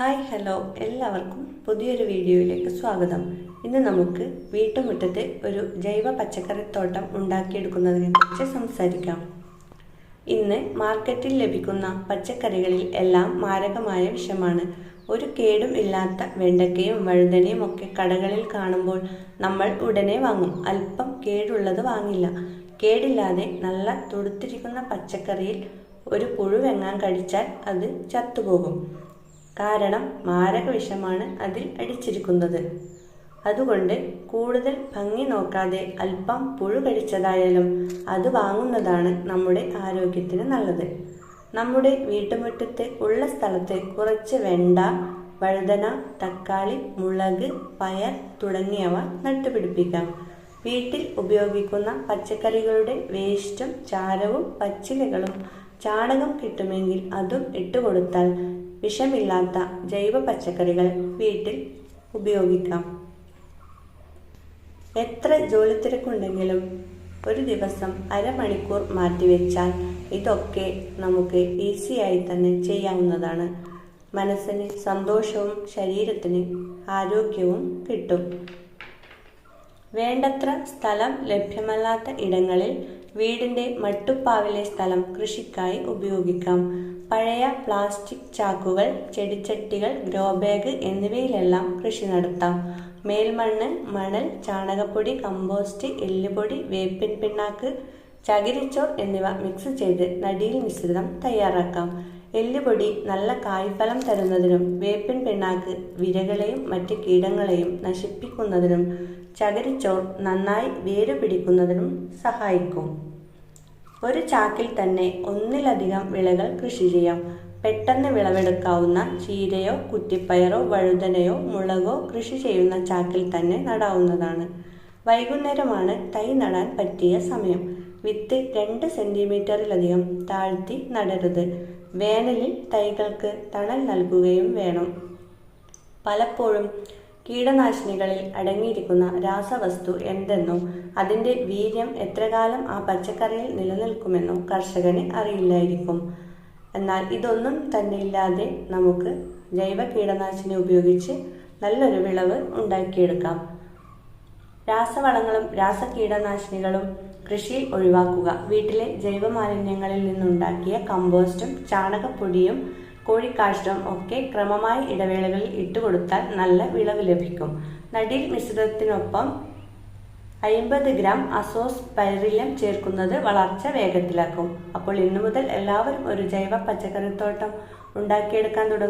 Hi hello. എല്ലാവർക്കും പുതിയൊരു വീഡിയോയിലേക്ക് സ്വാഗതം. ഇന്ന് നമുക്ക് വീട്ടുമുറ്റത്തെ ഒരു ജൈവ പച്ചക്കറിത്തോട്ടം ഉണ്ടാക്കിയെടുക്കുന്നതിനെ കുറിച്ച് സംസാരിക്കാം. ഇന്ന് മാർക്കറ്റിൽ ലഭിക്കുന്ന പച്ചക്കറികളിൽ എല്ലാം മാരകമായ വിഷമാണ്. ഒരു കേടും ഇല്ലാത്ത വെണ്ടക്കയും വഴുതനയും ഒക്കെ കടകളിൽ കാണുമ്പോൾ നമ്മൾ ഉടനെ വാങ്ങും. അല്പം കേടുള്ളത് വാങ്ങില്ല. കേടില്ലാതെ നല്ല തുടുത്തിരിക്കുന്ന പച്ചക്കറിയിൽ ഒരു പുഴുവെങ്ങാൻ കടിച്ചാൽ അത് ചത്തുപോകും. കാരണം മാരക വിഷമാണ് അതിൽ അടിച്ചിരിക്കുന്നത്. അതുകൊണ്ട് കൂടുതൽ ഭംഗി നോക്കാതെ അല്പം പുഴു കടിച്ചതായാലും അത് വാങ്ങുന്നതാണ് നമ്മുടെ ആരോഗ്യത്തിന് നല്ലത്. നമ്മുടെ വീട്ടുമുറ്റത്ത് ഉള്ള സ്ഥലത്ത് കുറച്ച് വെണ്ട വഴുതന തക്കാളി മുളക് പയർ തുടങ്ങിയവ നട്ടുപിടിപ്പിക്കാം. വീട്ടിൽ ഉപയോഗിക്കുന്ന പച്ചക്കറികളുടെ വേസ്റ്റും ചാരവും പച്ചിലകളും ചാണകം കിട്ടുമെങ്കിൽ അതും ഇട്ടുകൊടുത്താൽ വിഷമില്ലാത്ത ജൈവ പച്ചക്കറികൾ വീട്ടിൽ ഉപയോഗിക്കാം. എത്ര ജോലി തിരക്കുണ്ടെങ്കിലും ഒരു ദിവസം അരമണിക്കൂർ മാറ്റിവെച്ചാൽ ഇതൊക്കെ നമുക്ക് ഈസിയായി തന്നെ ചെയ്യാവുന്നതാണ്. മനസ്സിന് സന്തോഷവും ശരീരത്തിന് ആരോഗ്യവും കിട്ടും. വേണ്ടത്ര സ്ഥലം ലഭ്യമല്ലാത്ത ഇടങ്ങളിൽ വീടിന്റെ മട്ടുപ്പാവിലെ സ്ഥലം കൃഷിക്കായി ഉപയോഗിക്കാം. പഴയ പ്ലാസ്റ്റിക് ചാക്കുകൾ ചെടിച്ചട്ടികൾ ഗ്രോ ബാഗ് എന്നിവയിലെല്ലാം കൃഷി നടത്താം. മേൽമണ്ണ് മണൽ ചാണകപ്പൊടി കമ്പോസ്റ്റ് എല്ലുപൊടി വേപ്പിൻ പിണ്ണാക്ക് ചകിരിച്ചോർ എന്നിവ മിക്സ് ചെയ്ത് നടിയിൽ മിശ്രിതം തയ്യാറാക്കാം. എല്ലുപൊടി നല്ല കായ്ഫലം തരുന്നതിനും വേപ്പിൻ പിണ്ണാക്ക് വിരകളെയും മറ്റ് കീടങ്ങളെയും നശിപ്പിക്കുന്നതിനും ചകരിച്ചോർ നന്നായി വേര് പിടിക്കുന്നതിനും സഹായിക്കും. ഒരു ചാക്കിൽ തന്നെ ഒന്നിലധികം വിളകൾ കൃഷി ചെയ്യാം. പെട്ടെന്ന് വിളവെടുക്കാവുന്ന ചീരയോ കുറ്റിപ്പയറോ വഴുതനയോ മുളകോ കൃഷി ചെയ്യുന്ന ചാക്കിൽ തന്നെ നടാവുന്നതാണ്. വൈകുന്നേരമാണ് തൈ നടാൻ പറ്റിയ സമയം. വിത്ത് രണ്ട് സെന്റിമീറ്ററിലധികം താഴ്ത്തി നടരുത്. വേനലിൽ തൈകൾക്ക് തണൽ നൽകുകയും വേണം. പലപ്പോഴും കീടനാശിനികളിൽ അടങ്ങിയിരിക്കുന്ന രാസവസ്തു എന്തെന്നോ അതിന്റെ വീര്യം എത്രകാലം ആ പച്ചക്കറിയിൽ നിലനിൽക്കുമെന്നോ കർഷകന് അറിയില്ലായിരിക്കും. എന്നാൽ ഇതൊന്നും തന്നെ ഇല്ലാതെ നമുക്ക് ജൈവ കീടനാശിനി ഉപയോഗിച്ച് നല്ലൊരു വിളവ് ഉണ്ടാക്കിയെടുക്കാം. രാസവളങ്ങളും രാസകീടനാശിനികളും കൃഷിയിൽ ഒഴിവാക്കുക. വീട്ടിലെ ജൈവ മാലിന്യങ്ങളിൽ നിന്നുണ്ടാക്കിയ കമ്പോസ്റ്റും ചാണകപ്പൊടിയും കോഴിക്കാഷ്ടവും ഒക്കെ ക്രമമായി ഇടവേളകളിൽ ഇട്ടുകൊടുത്താൽ നല്ല വിളവ് ലഭിക്കും. നടിയിൽ മിശ്രിതത്തിനൊപ്പം അയിമ്പത് ഗ്രാം അസോസ് പൈറിലം ചേർക്കുന്നത് വളർച്ച വേഗത്തിലാക്കും. അപ്പോൾ ഇന്നു മുതൽ എല്ലാവരും ഒരു ജൈവ പച്ചക്കറിത്തോട്ടം ഉണ്ടാക്കിയെടുക്കാൻ തുടങ്ങും